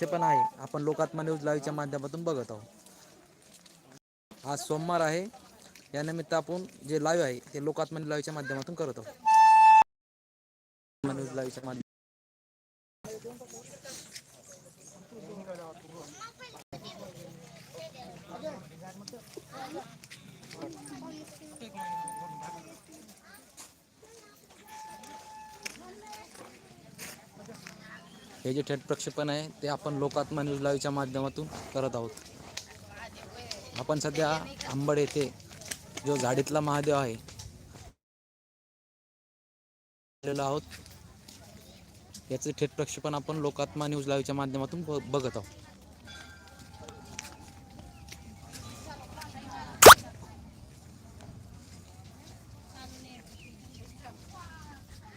ते पण आहे. आपण लोकात्मा न्यूज लाईव्हच्या माध्यमातून बघत आहोत. आज सोमवार आहे. यानिमित्त आपण जे लाईव्ह आहे ते लोकात्मा लाईव्हच्या माध्यमातून करत आहोत. न्यूज लाईव्हच्या माध्यमातून. हे जे थेट प्रक्षेपण आहे ते आपण लोकात्मा न्यूज लाईव्हच्या माध्यमातून करत आहोत. आपण सध्या आंबड येथे जो झाडीतला महादेव आहे आहोत. याचे थेट प्रक्षेपण आपण लोकात्मा न्यूज लाईव्हच्या माध्यमातून बघत आहोत.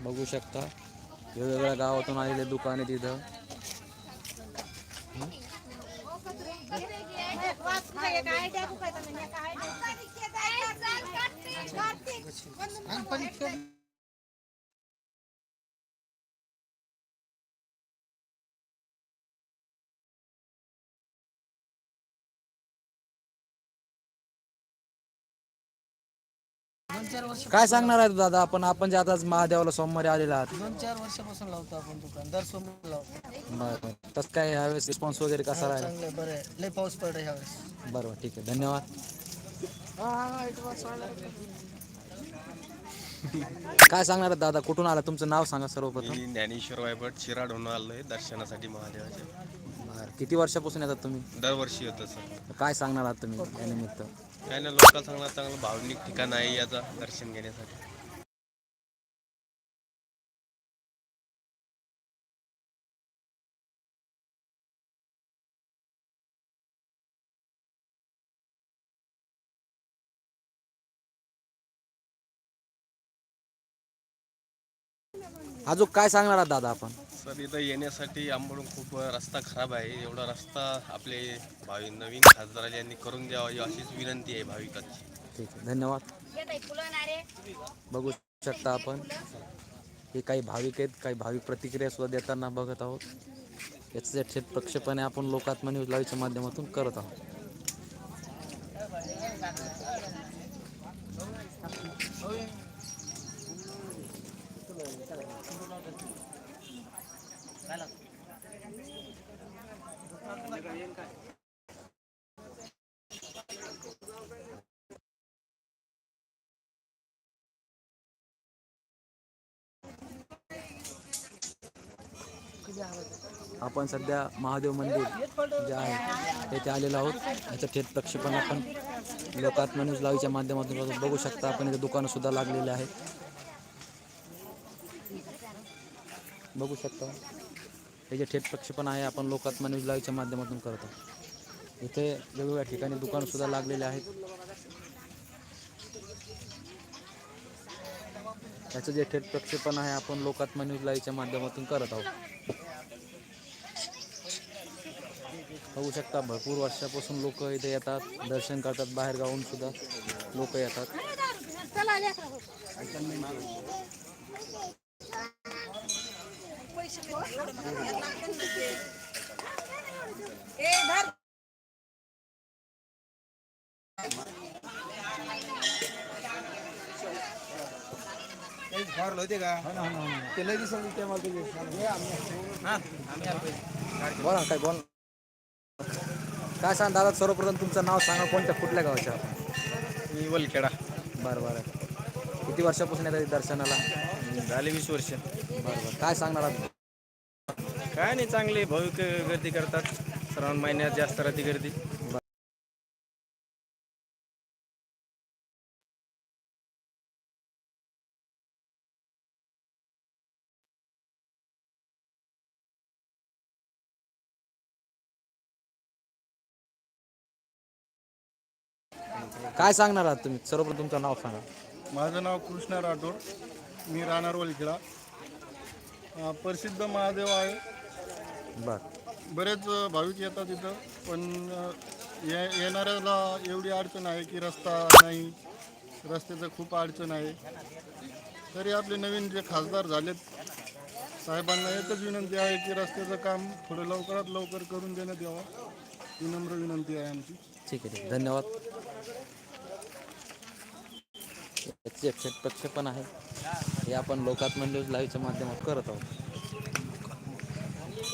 बघू शकता. वेगवेगळ्या गावातून आलेले दुकाने तिथं दोन चार वर्ष काय सांगणार आहे दादा? आपण आपण जे आता महादेवाला सोमवारी आलेला आहात. दोन चार वर्षापासून लावतो आपण दुकान दर सोमवार लावतो. बरं तसं काय ह्यावेळेस रिस्पॉन्स वगैरे कसा राहिला? चांगलं आहे बरं आहे. लय पाऊस पडला ह्यावेळेस बरं बरं. ठीक आहे. धन्यवाद. काय सांगणार आहे दादा? कुठून आला? तुमचं नाव सांगा सर्वप्रथम. मी ज्ञानेश्वर वायभट शिराड होऊन आलोय दर्शनासाठी महादेवाच्या. बरं. किती वर्षापासून येतात तुम्ही? दरवर्षी येतं सर. काय सांगणार आहात तुम्ही यानिमित्त काय ना लोकांना चांगलं चांगलं भावनिक ठिकाण आहे याचं दर्शन घेण्यासाठी. अजून काय सांगणार आहात दादा आपण? सर इथं येण्यासाठी आंबडून खूप रस्ता खराब आहे. एवढा रस्ता आपले भावी नवीन खासदार यांनी करून द्यावा अशीच विनंती आहे भाविकांची. ठीक आहे धन्यवाद. बघू शकता आपण. हे काही भाविक आहेत काही भाविक प्रतिक्रिया सुद्धा देताना बघत आहोत. याचं जे थेट प्रक्षेपणे आपण लोकात्मा न्यूज लाईव्हच्या माध्यमातून करत आहोत. आपण सध्या महादेव मंदिर जे आहे तेथे आलेलो आहोत. याचं थेट प्रक्षेपण आपण लोकात्मा न्यूज लाईव्हच्या माध्यमातून बघू शकता. आपण इथे दुकानं सुद्धा लागलेले आहेत. बघू शकता. हे जे थेट प्रक्षेपण आहे. आपण लोकात्मा न्यूज लाईव्हच्या माध्यमातून करत. आहोत इथे वेगवेगळ्या ठिकाणी दुकानं सुद्धा लागलेले आहेत. याचं जे थेट प्रक्षेपण आहे आपण लोकात्मा न्यूज लाईव्हच्या माध्यमातून करत आहोत. बघू शकता भरपूर वर्षापासून लोक इथे येतात. दर्शन करतात बाहेर गावून सुद्धा लोक येतात. बोला काय बोल काय सांग दादा सर्वप्रथम तुमचं नाव सांगा कोणत्या कुठल्या गावाच्या मी वलखेडा बरं बरं. किती वर्षापासून येतात दर्शनाला? झाले वीस वर्ष. बरं बरं. काय सांगणार आहात काय नाही चांगले भाविक गर्दी करतात. श्रावण महिन्यात जास्त राहते गर्दी. काय सांगणार आहात तुम्ही? सर्वप्रथम तुमचं नाव सांगा. माझं नाव कृष्ण राठोड. मी राहणार वलखेडा. अं, प्रसिद्ध महादेव आहे. बरं. बरेच भाविक येतात इथं पण ये येणाऱ्याला एवढी अडचण आहे की रस्ता नाही रस्त्याचं खूप अडचण आहे. तरी आपले नवीन जे खासदार झालेत साहेबांना एकच विनंती आहे की रस्त्याचं काम थोडं लवकरात लवकर करून देण्यात यावं. विनम्र विनंती आहे आमची. ठीक आहे ठीक आहे धन्यवाद. याची एक थेट प्रक्षेपण आहे. हे आपण लोकात्म न्यूज लाईव्हच्या माध्यमातून करत आहोत.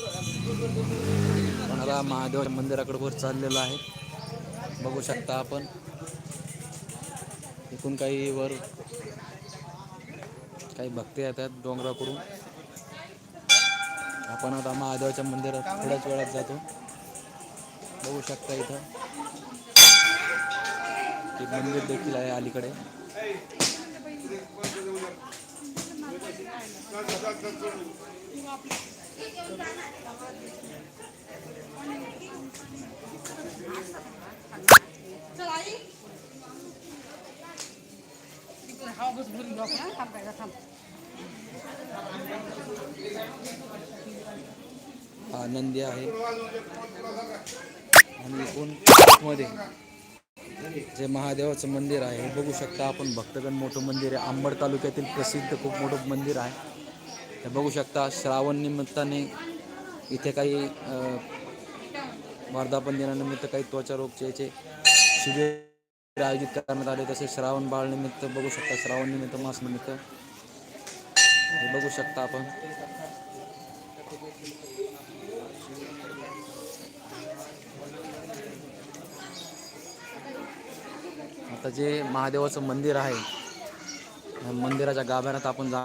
पण आता महादेवाच्या मंदिराकडे वर चाललेलं आहे. बघू शकता आपण. इथून काही वर काही भक्ती येतात डोंगराकडून. आपण आता महादेवाच्या मंदिरात थोड्याच वेळात जातो. बघू शकता इथं. एक मंदिर देखील आहे अलीकडे. आनंदी नंदी आहे. आणि एकूणमध्ये. जे महादेवाचं मंदिर आहे हे बघू शकता आपण. भक्तगण मोठं मंदिर आहे. आंबड तालुक्यातील प्रसिद्ध खूप मोठं मंदिर आहे. हे बघू शकता श्रावण निमित्ताने इथे काही वर्धापन दिनानिमित्त काही त्वचा रोगचे याचे शिबिर आयोजित करण्यात आले. तसेच श्रावण बाळ निमित्त बघू शकता श्रावण निमित्त मास निमित्त. हे बघू शकता आपण. आता जे महादेवाचं मंदिर आहे मंदिराच्या गाभाऱ्यात आपण जा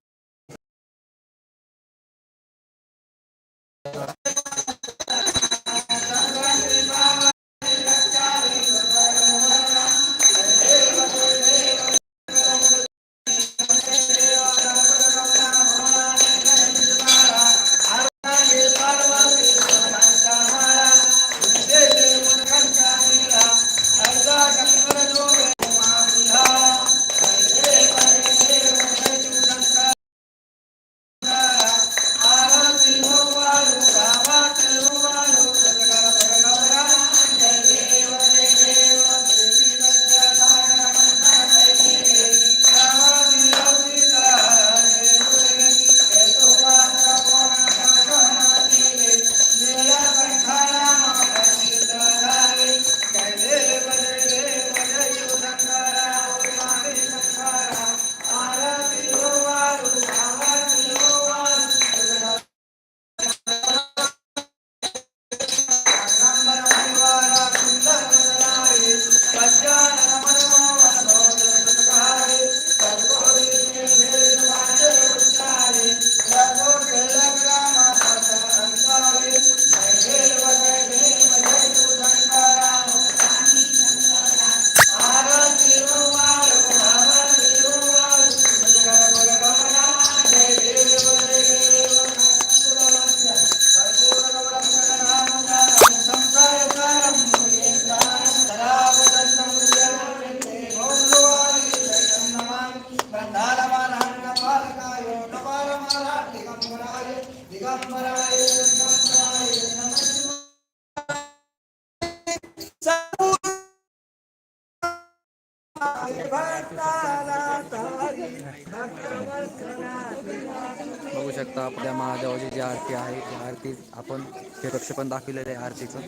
बघू शकता आपल्या महादेवाची जी आरती आहे ती आरती आपण हे प्रक्षेपण दाखवलेलं आहे आरतीचं.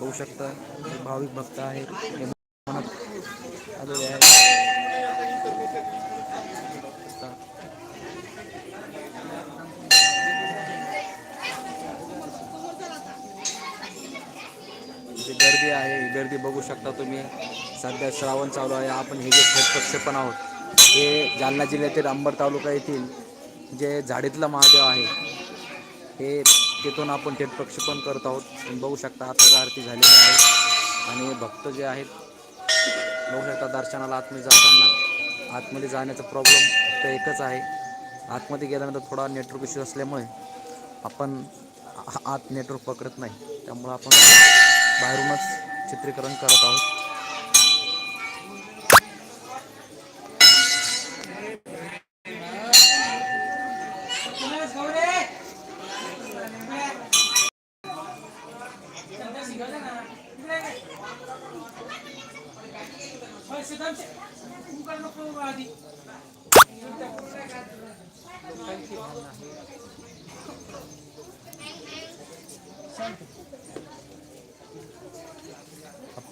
बघू शकता भाविक भक्त आहेत आलेले आहेत. गर्दी आहे गर्दी बघू शकता तुम्ही. सध्या श्रावण चालू आहे. आपण हे जे थेट प्रक्षेपण आहोत हे जालना जिल्ह्यातील अंबर तालुका येथील जे झाडीतला महादेव आहे हे तिथून आपण थेट प्रक्षेपण करत आहोत. बघू शकता आता आरती झालेली आहे. आणि भक्त जे आहेत बघू शकता दर्शनाला आतमध्ये जाताना. आतमध्ये जाण्याचा प्रॉब्लेम फक्त एकच आहे. आतमध्ये गेल्यानंतर थोडा नेटवर्क इश्यू असल्यामुळे आपण आत नेटवर्क पकडत नाही. त्यामुळं आपण बाहेरूनच चित्रीकरण करत आहोत.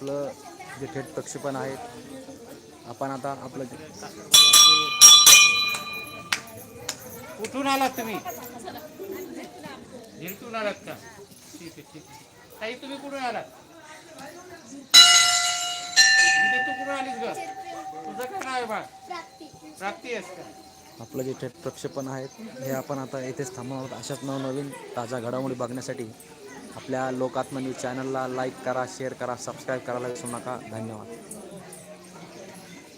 आपलं जे थेट प्रक्षेपण आहे आपण आता आपलं कुठून आलात तुम्ही. झिरतून आलात का? ठीक आहे ठीक आहे. ताई तुम्ही कुठून आलात? तू कुठून आलीस ग? तुझं काय नाव आहे बा प्राप्ती आहेस का? आपलं जे थेट प्रक्षेपण आहे हे आपण आता येथेच थांबवणार आहोत. अशाच नवनवीन ताज्या घडामोडी बघण्यासाठी आपल्या लोकात्मन्यूज चॅनलला लाईक करा शेअर करा सबस्क्राईब करायला विसरू नका. धन्यवाद.